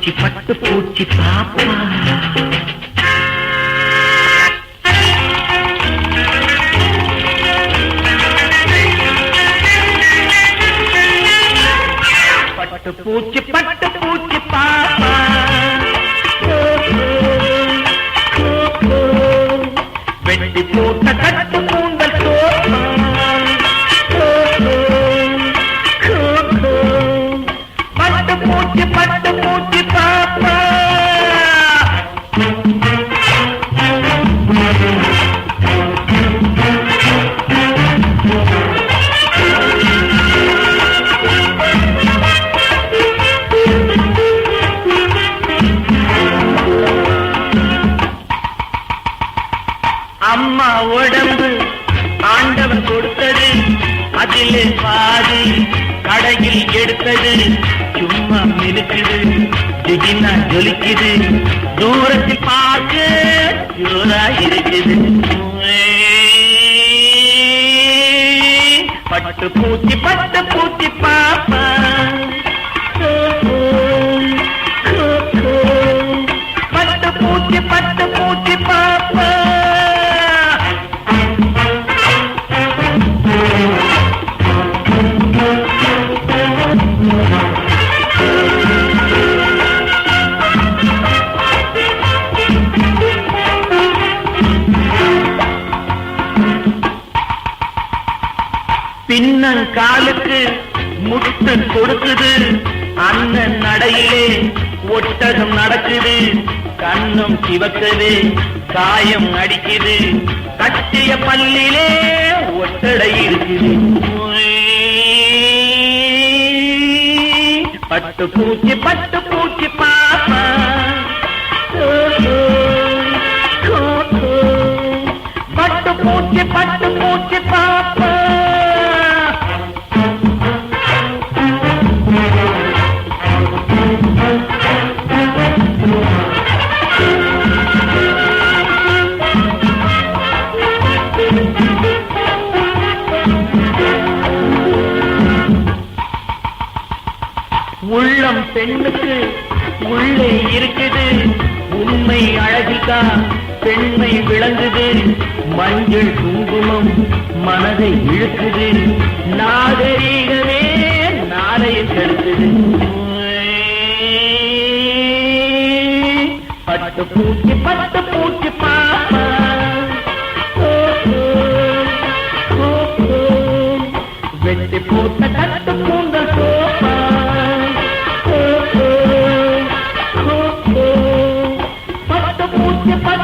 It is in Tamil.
பூச்சி பட்டு பூச்சி பாப்பா. பட்டு பூச்சி பட்டு பூச்சி பாப்பா. வெட்டி போட்ட கட்டு பூந்தல் சோப்பா பட்டு பூச்சி பட்டு பூச்சி அதிலே பாதி கடையில் எடுத்தது. சும்மா மினுக்குது திகினா ஜொலிக்குது. தூரத்தில் பார்க்க ஜோரா இருக்குது. பட்டு பூச்சி பட்டு பின்னங்காலுக்கு முட்டு கொடுக்குது அண்ணன் நடையிலே ஒட்டகம் நடக்குது. கண்ணும் சிவக்குது. காயம் அடிக்குது. கட்டிய பல்லிலே ஒட்டடை இருக்குது. பட்டு பூச்சி பட்டு பூச்சி பாப்பா. பட்டு பூச்சி பட்டு பூச்சி பாப்பா. உள்ளம் பெண்ணுக்கு உள்ளே இருக்குது. உண்மை அழகில்தான் பெண்மை விளங்குது. மஞ்சள் குங்குமம் மனதை இழுக்குது. நாகரீகமே நாளை கெடுக்குது. பட்டு பூச்சி பட்டு பூச்சி que